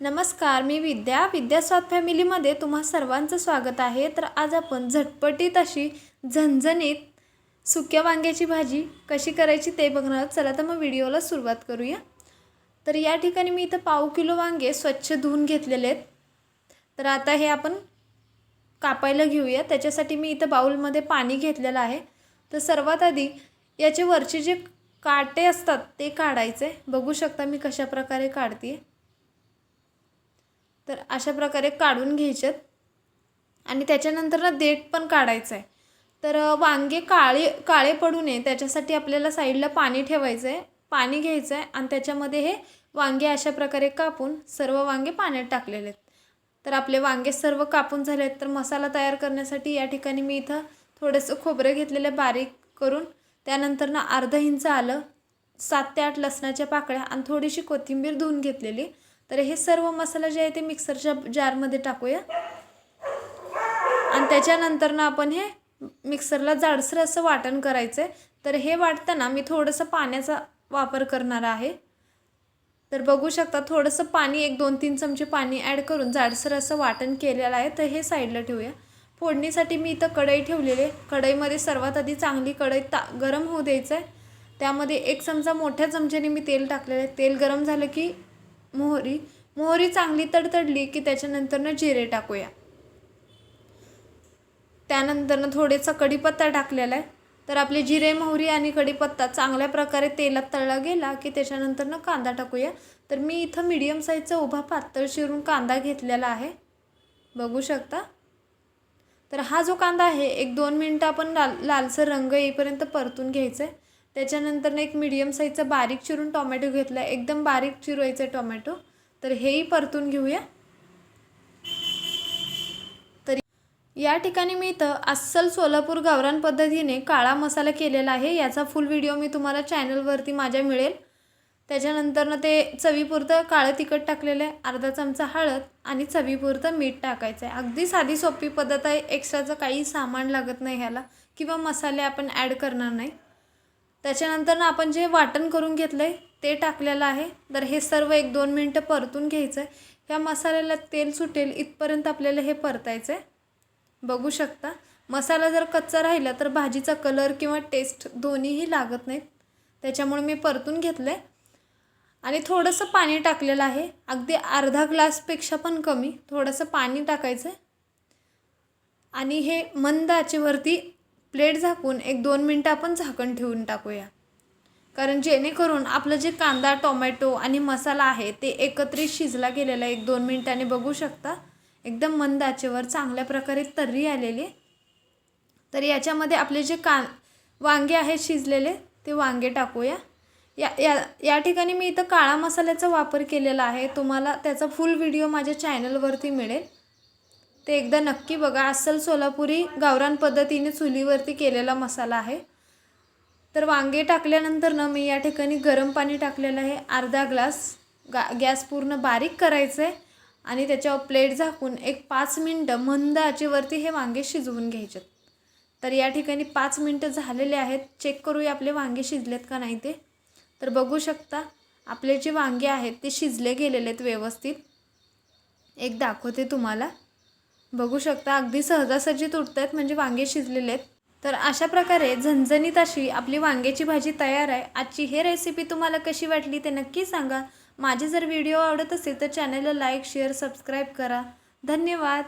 नमस्कार मी विद्या. विद्यास्वाद फॅमिलीमध्ये तुम्हा सर्वांचं स्वागत आहे. तर आज आपण झटपटीत अशी झणझणीत सुक्या वांग्याची भाजी कशी करायची ते बघणार आहोत. चला तर मग व्हिडिओला सुरुवात करूया. तर या ठिकाणी मी इथं पाव किलो वांगे स्वच्छ धुवून घेतलेले आहेत. तर आता हे आपण कापायला घेऊया. त्याच्यासाठी मी इथं बाऊलमध्ये पाणी घेतलेलं आहे. तर सर्वात आधी याचे वरचे जे काटे असतात ते काढायचे. बघू शकता मी कशा प्रकारे काढते तर अशा प्रकारे काढून घ्यायच्यात आणि त्याच्यानंतर ना देठ पण काढायचं आहे तर वांगे काळे काळे पडू नये. त्याच्यासाठी आपल्याला साईडला पाणी ठेवायचं आहे पाणी घ्यायचं आहे आणि त्याच्यामध्ये हे वांगे अशा प्रकारे कापून सर्व वांगे पाण्यात टाकलेले आहेत. तर आपले वांगे सर्व कापून झाले आहेत. तर मसाला तयार करण्यासाठी या ठिकाणी मी इथं थोडंसं खोबरं घेतलेलं बारीक करून त्यानंतर ना अर्धा इंच आलं सात ते आठ लसणाच्या पाकळ्या आणि थोडीशी कोथिंबीर धुवून घेतलेली. तर हे सर्व मसाला जे आहे ते मिक्सरच्या जारमध्ये टाकूया. आणि त्याच्यानंतर ना आपण हे मिक्सरला जाडसर असं वाटण करायचं आहे तर हे वाटताना मी थोडंसं पाण्याचा वापर करणार आहे. तर बघू शकता थोडंसं पाणी एक दोन तीन चमचे पाणी ॲड करून जाडसर असं वाटण केलेलं आहे. तर हे साईडला ठेवूया. फोडणीसाठी मी इथं कढई ठेवलेली आहे. कढईमध्ये सर्वात आधी चांगली कढई ता गरम होऊ द्यायचं आहे त्यामध्ये एक चमचा मोठ्या चमच्याने मी तेल टाकलेलं आहे. तेल गरम झालं की मोहरी मोहरी चांगली तडतडली की त्याच्यानंतरनं जिरे टाकूया. त्यानंतरनं थोडेसा कढीपत्ता टाकलेला आहे. तर आपले जिरे मोहरी आणि कढीपत्ता चांगल्या प्रकारे तेलात तळला गेला की त्याच्यानंतरनं कांदा टाकूया. तर मी इथं मीडियम साईजचा उभा पातळ शिरून कांदा घेतलेला आहे. बघू शकता? तर हा जो कांदा आहे एक दोन मिनटं आपण लाल लालसर रंग येईपर्यंत परतून घ्यायचं आहे त्याच्यानंतरनं एक मिडियम साईजचा बारीक चिरून टोमॅटो घेतला आहे एकदम बारीक चिरवायचं आहे टोमॅटो तर हेही परतून घेऊया. तर या ठिकाणी मी इथं अस्सल सोलापूर गावरान पद्धतीने काळा मसाला केलेला आहे. याचा फुल व्हिडिओ मी तुम्हाला चॅनलवरती माझ्या मिळेल. त्याच्यानंतरनं ते चवीपुरतं काळं तिखट टाकलेलं आहे. अर्धा चमचा हळद आणि चवीपुरतं मीठ टाकायचं आहे. अगदी साधी सोपी पद्धत आहे. एक्स्ट्राचं काही सामान लागत नाही ह्याला. किंवा मसाले आपण ॲड करणार नाही. त्याच्यानंतर ना आपण जे वाटण करून घेतलं आहे ते टाकलेलं आहे. तर हे सर्व एक दोन मिनटं परतून घ्यायचं आहे ह्या मसाल्याला तेल सुटेल इथपर्यंत आपल्याला हे परतायचं आहे बघू शकता. मसाला जर कच्चा राहिला तर भाजीचा कलर किंवा टेस्ट दोन्हीही लागत नाहीत. त्याच्यामुळे मी परतून घेतलं आहे आणि थोडंसं पाणी टाकलेलं आहे. अगदी अर्धा ग्लासपेक्षा पण कमी. थोडंसं पाणी टाकायचं आहे आणि हे मंद आचेवरती प्लेट झाकून एक दोन मिनटं आपण झाकण ठेवून टाकूया. कारण जेणेकरून आपलं जे कांदा टोमॅटो आणि मसाला आहे ते एकत्रित शिजला गेलेला आहे एक दोन मिनटाने बघू शकता. एकदम मंद आचेवर चांगल्या प्रकारे तर्री आलेली तर याच्यामध्ये आपले जे कां वांगे आहेत शिजलेले ते वांगे टाकूया. या या या ठिकाणी मी इथं काळा मसाल्याचा वापर केलेला आहे. तुम्हाला त्याचा फुल व्हिडिओ माझ्या चॅनलवरती मिळेल. ते एकदा नक्की बघा. अस्सल सोलापुरी गावरान पद्धतीने चुलीवरती केलेला मसाला आहे. तर वांगे टाकल्यानंतर ना मी या ठिकाणी गरम पाणी टाकलेलं आहे. अर्धा ग्लास गा गॅस पूर्ण बारीक करायचं आहे आणि त्याच्यावर प्लेट झाकून एक पाच मिनटं मंद आचेवरती हे वांगे शिजवून घ्यायचे. तर या ठिकाणी पाच मिनटं झालेले आहेत. चेक करूया आपले वांगे शिजलेत का नाही ते. तर बघू शकता आपले जे वांगे आहेत ते शिजले गेलेले आहेत व्यवस्थित. एक दाखवते तुम्हाला. बघू शकता अगदी सहजासहजी तुटत आहेत म्हणजे वांगे शिजलेले आहेत. तर अशा प्रकारे झणझणीत अशी आपली वांग्याची भाजी तयार आहे. आजची हे रेसिपी तुम्हाला कशी वाटली ते नक्की सांगा. माझे जर व्हिडिओ आवडत असेल तर चॅनलला लाईक शेअर सबस्क्राईब करा. धन्यवाद.